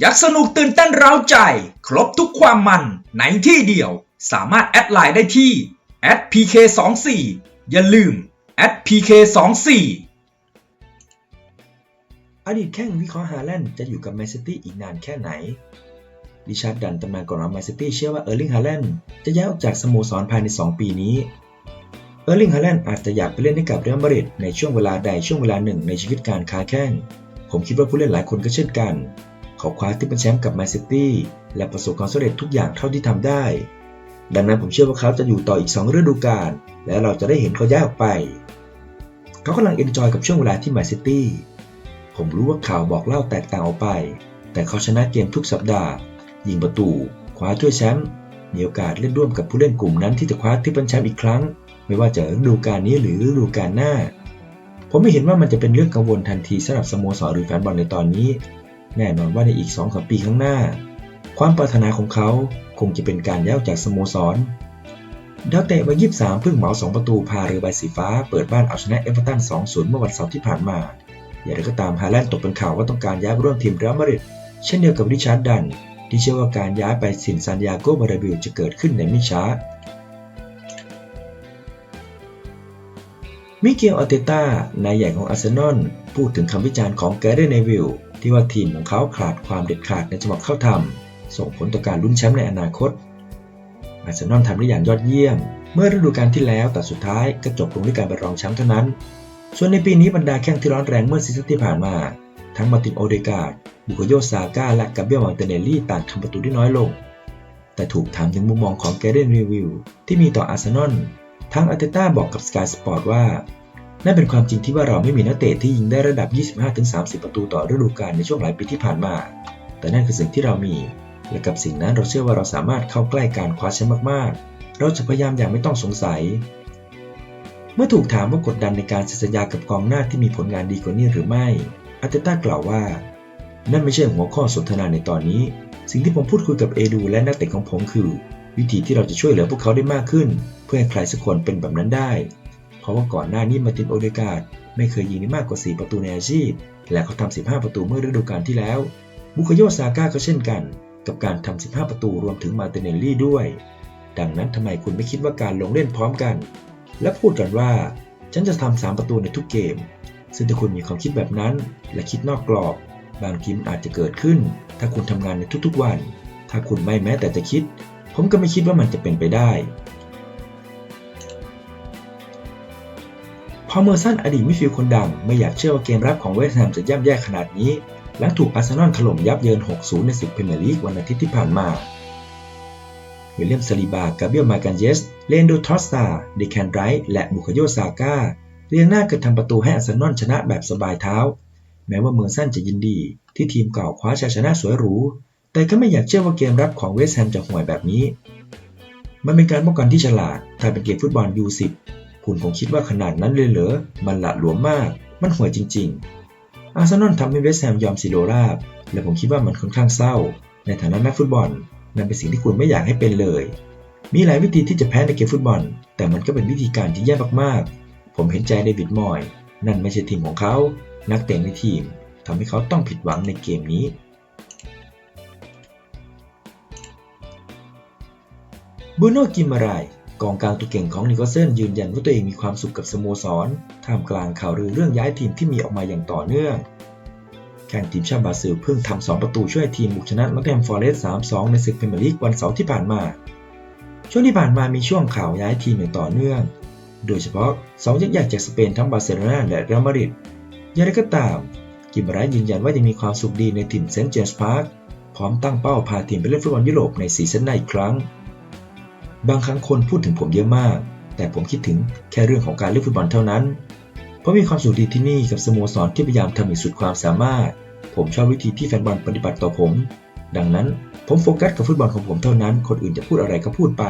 อยากสนุกตื่นเต้นเร้าใจ ครบทุกความมันในที่เดียว สามารถแอดไลน์ได้ที่ @pk24 อย่าลืม @pk24 อดีตแข้งวิเคราะห์ฮาแลนด์จะอยู่กับแมนซิตี้อีกนานแค่ไหนริชาร์ดดันตำนานก่องหลังแมนซิตี้เชื่อว่าเออร์ลิงฮาแลนด์จะย้ายออกจากสโมสรภายใน 2 ปีนี้ เออร์ลิงฮาแลนด์อาจจะอยากไปเล่นให้กับเรอัลมาดริดในช่วงเวลาใดช่วงเวลาหนึ่งในชีวิตการค้าแข้ง ผมคิดว่าผู้เล่นหลายคนก็เช่นกัน เขาคว้าที่เป็นแชมป์กับแมนซิตี้และประสบความสำเร็จทุกอย่างเท่าที่ทำได้ ดังนั้นผมเชื่อว่าเขาจะอยู่ต่ออีก 2 ฤดูกาลและเราจะได้เห็นเขาย้ายออกไป เขากำลังเอนจอยกับช่วงเวลาที่แมนซิตี้ผมรู้ว่าข่าวบอกเล่าแตกต่างออกไป แต่เขาชนะเกมทุกสัปดาห์ ยิงประตูคว้าถ้วยแชมป์มีโอกาสเล่นร่วมกับผู้เล่นกลุ่มนั้นที่จะคว้าที่เป็นแชมป์อีกครั้ง ไม่ว่าจะฤดูกาลนี้หรือฤดูกาลหน้า ผมไม่เห็นว่ามันจะเป็นเรื่องกังวลทันทีสำหรับสโมสรหรือแฟนบอลในตอนนี้ แน่นอนว่าในอีก2อสปีข้างหน้า ความปรารถนาของเขาคงจะเป็นการย้ายจากสโมสรดาวเตะวัย23 เพิ่งเหมา 2 ประตูพาเรือใบสีฟ้าเปิดบ้านเอาชนะเอเวอร์ตัน 2-0 เมื่อวันเสาร์ที่ผ่านมา อย่างไรก็ตามฮาแลนด์ตกเป็นข่าวว่าต้องการย้ายร่วมทีมเรอัลมาดริดเช่นเดียวกับริชาร์ดดัน ที่เชื่อว่าการย้ายไปสินซานดิเอโกบาราบิลจะเกิดขึ้นในไม่ช้า มิเกลอาเตต้านายใหญ่ของอาร์เซนอลพูดถึงคำวิจารณ์ของแกเรเนวิล ที่ว่าทีมของเขาขาดความเด็ดขาดในจังหวะเข้าทำส่งผลต่อการลุ้นแชมป์ในอนาคตอาร์เซนอลทำได้อย่างยอดเยี่ยม เมื่อฤดูกาลที่แล้วแต่สุดท้ายก็จบลงด้วยการไปรองแชมป์เท่านั้น ส่วนในปีนี้บรรดาแข้งที่ร้อนแรงเมื่อซีซั่นที่ผ่านมา ทั้งมาร์ตินโอเดกาดบุคโยซาก้าและกาเบียลมาร์ติเนลลี่ต่างทำประตูได้น้อยลง แต่ถูกถามถึงมุมมองของแกเรนรีวิวที่มีต่ออาร์เซนอลทั้งอาร์เตต้าบอกกับ Sky Sport ว่า นั่นเป็นความจริงที่ว่าเราไม่มีนักเตะที่ยิงได้ระดับ 25-30 ประตูต่อฤดูกาลในช่วงหลายปีที่ผ่านมา แต่นั่นคือสิ่งที่เรามี และกับสิ่งนั้นเราเชื่อว่าเราสามารถเข้าใกล้การคว้าแชมป์มากๆ เราจะพยายามอย่างไม่ต้องสงสัย เมื่อถูกถามว่ากดดันในการเซ็นสัญญากับกองหน้าที่มีผลงานดีกว่านี้หรือไม่อาเตต้ากล่าวว่า นั่นไม่ใช่หัวข้อสนทนาในตอนนี้ สิ่งที่ผมพูดคุยกับเอดูและนักเตะของผมคือ วิธีที่เราจะช่วยเหลือพวกเขาได้มากขึ้น เพื่อให้ใครสักคนเป็นแบบนั้นได้ เพราะว่าก่อนหน้านี้มาตินโอเดการ์ดไม่เคยยิงได้มากกว่า 4 ประตูในอาชีพ และเขาทำ 15 ประตูเมื่อฤดูกาลที่แล้วบุคโยซาก้าก็เช่นกัน กับการทำ 15 ประตูรวมถึงมาร์ติเนลลี่ด้วย ดังนั้นทำไมคุณไม่คิดว่าการลงเล่นพร้อมกัน และพูดกันว่า ฉันจะทำ 3 ประตูในทุกเกม ซึ่งถ้าคุณมีความคิดแบบนั้น และคิดนอกกรอบ บางทีมันอาจจะเกิดขึ้น ถ้าคุณทำงานในทุกๆวัน ถ้าคุณไม่แม้แต่จะคิด ผมก็ไม่คิดว่ามันจะเป็นไปได้ พอเมอร์สันอดีตมิดฟิลด์คนดังไม่อยากเชื่อว่าเกมรับของเวสต์แฮมจะย่ำแย่ขนาดนี้ หลังถูกอาร์เซนอลถล่มยับเยิน 6-0 ในศึกพรีเมียร์ลีกวันอาทิตย์ที่ผ่านมาวิลเลียมซาลิบา กาเบียลมากันเยส เลนโดทรอสตาเดแคนไรท์และบุคโยซาก้าเรียงหน้าเกันทำประตูให้อาร์เซนอลชนะแบบสบายเท้า แม้ว่าเมอร์สันจะยินดี ที่ทีมเก่าคว้าชัยชนะสวยหรู แต่ก็ไม่อยากเชื่อว่าเกมรับของเวสต์แฮมจะห่วยแบบนี้ มันเป็นการป้องกันที่ฉลาดถ้าเป็นเกมฟุตบอล U10 คุณคงคิดว่าขนาดนั้นเลยเหรอ มันหละหลวมมาก มันห่วยจริง ๆ อาร์เซนอลทำให้เวสต์แฮมยอมซิโลราบ และผมคิดว่ามันค่อนข้างเศร้า ในฐานะนักฟุตบอล นั่นเป็นสิ่งที่คุณไม่อยากให้เป็นเลย มีหลายวิธีที่จะแพ้ในเกมฟุตบอล แต่มันก็เป็นวิธีการที่แย่มากๆ ผมเห็นใจเดวิดมอย นั่นไม่ใช่ทีมของเขา นักเตะในทีมทำให้เขาต้องผิดหวังในเกมนี้บูโนกิมมาราย กองกลางตัวเก่งของนิโคลเซนยืนยันว่าตัวเองมีความสุขกับสโมสร ท่ามกลางข่าวลือเรื่องย้ายทีมที่มีออกมาอย่างต่อเนื่อง แข่งทีมชาติบราซิลเพิ่งทำ2ประตูช่วยทีมบุกชนะนอตแฮมฟอร์เรสต์3-2 ในศึกพรีเมียร์ลีกวันเสาร์ที่ผ่านมา ช่วงที่ผ่านมามีช่วงข่าวย้ายทีมอย่างต่อเนื่อง โดยเฉพาะ2ยักษ์ใหญ่จากสเปนทั้งบาร์เซโลนาและเรอัลมาดริดอย่างไรก็ตาม กิมมารายยืนยันว่ายังมีความสุขดีในทีมเซนต์เจมส์พาร์คพร้อมตั้งเป้าพาทีมไปเล่นฟุตบอลยุโรปในซีซั่นหน้าอีกครั้ง บางครั้งคนพูดถึงผมเยอะมาก แต่ผมคิดถึงแค่เรื่องของการเล่นฟุตบอลเท่านั้น เพราะมีความสุขดีที่นี่กับสโมสรที่พยายามทำให้สุดความสามารถ ผมชอบวิธีที่แฟนบอลปฏิบัติต่อผม ดังนั้นผมโฟกัสกับฟุตบอลของผมเท่านั้น คนอื่นจะพูดอะไรก็พูดไป